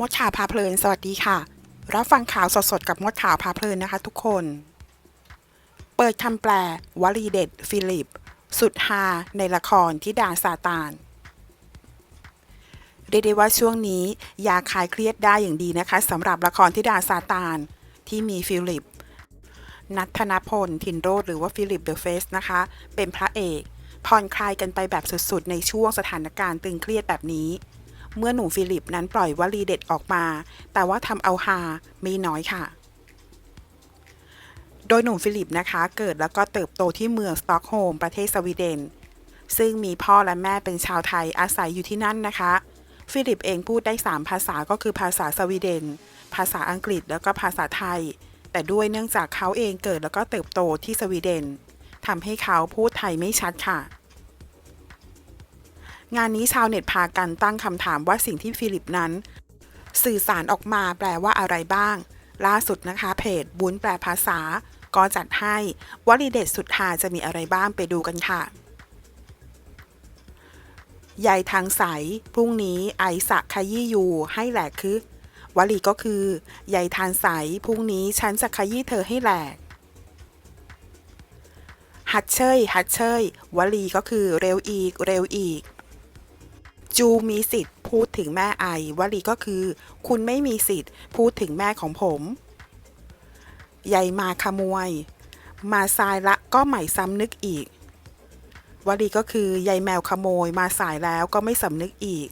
มดข่าวพาเพลิน สวัสดีค่ะ รับฟังข่าวสดๆ กับมดข่าวพาเพลินนะคะทุกคน เปิดคำแปล วลีเด็ด ฟิลิป สุดฮาในละครที่ดาซาตาน เรียกได้ว่าช่วงนี้ยาคลายเครียดได้อย่างดีนะคะสำหรับละครที่ดาซาตาน ที่มีฟิลิป นัทธนพล ทินโรดหรือว่าฟิลิปเดอะเฟสนะคะ เป็นพระเอกผ่อนคลายกันไปแบบสุดๆ ในช่วงสถานการณ์ตึงเครียดแบบนี้ เมื่อหนุ่มฟิลิปนั้นปล่อยวลีเด็ดออกมา แต่ว่าทำเอาฮาไม่น้อยค่ะ โดยหนุ่มฟิลิปนะคะ เกิดแล้วก็เติบโตที่เมืองสต็อกโฮล์มประเทศสวีเดน ซึ่งมีพ่อและแม่เป็นชาวไทยอาศัยอยู่ที่นั่นนะคะ ฟิลิปเองพูดได้ 3 ภาษาก็คือภาษาสวีเดน ภาษาอังกฤษแล้วก็ภาษาไทย แต่ด้วยเนื่องจากเขาเองเกิดแล้วก็เติบโตที่สวีเดนทำให้เขาพูดไทยไม่ชัดค่ะ งานนี้ชาวเน็ตพากันตั้งคำถามว่าสิ่งที่ฟิลิปนั้น สื่อสารออกมาแปลว่าอะไรบ้าง ล่าสุดนะคะเพจบุญแปลภาษา ก็จัดให้วลีเด็ดสุดหาจะมีอะไรบ้างไปดูกันค่ะใยทางใส พรุ่งนี้ไอสะขยี้อยู่ให้แหลกคือวลีก็คือใยทานใส พรุ่งนี้ฉันจะขยี้เธอให้แหลก หัดเชย หัดเชย วลีก็คือเร็วอีก เร็วอีก จูมีสิทธิ์พูดถึงแม่ไอวลีก็คือ คุณไม่มีสิทธิ์พูดถึงแม่ของผมใยมาขโมย มาสายละก็ใหม่ซ้ำนึกอีกวลีก็คือใยแมวขโมยมาสายแล้วก็ไม่สำนึกอีก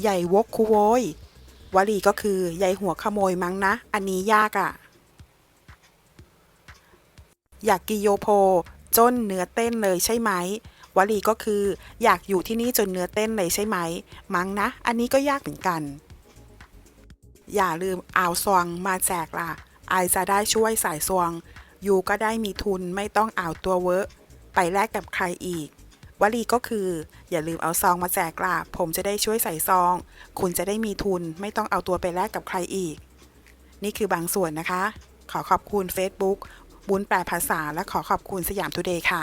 ใหญ่วกคุโวยวลีก็คือใยหัวขโมยมั้งนะ อันนี้ยากอะ่ะ อยากกิโยโพ จนเนื้อเต้นเลยใช่ไหม วลีก็คือ อยากอยู่ที่นี่จนเนื้อเต้นเลยใช่ไหม มั้งนะ อันนี้ก็ยากเหมือนกัน อย่าลืมเอาซวงมาแจกล่ะไอจะได้ช่วยสายซวงยูก็ได้มีทุนไม่ต้องเอาตัวเวอะไปแลกกับใครอีก วลีก็คือ อย่าลืมเอาซองมาแจกล่ะผมจะได้ช่วยใส่ซอง คุณจะได้มีทุนไม่ต้องเอาตัวไปแลกกับใครอีก นี่คือบางส่วนนะคะ ขอขอบคุณ Facebook บุญแปลภาษาและขอขอบคุณสยามทูเดย์ค่ะ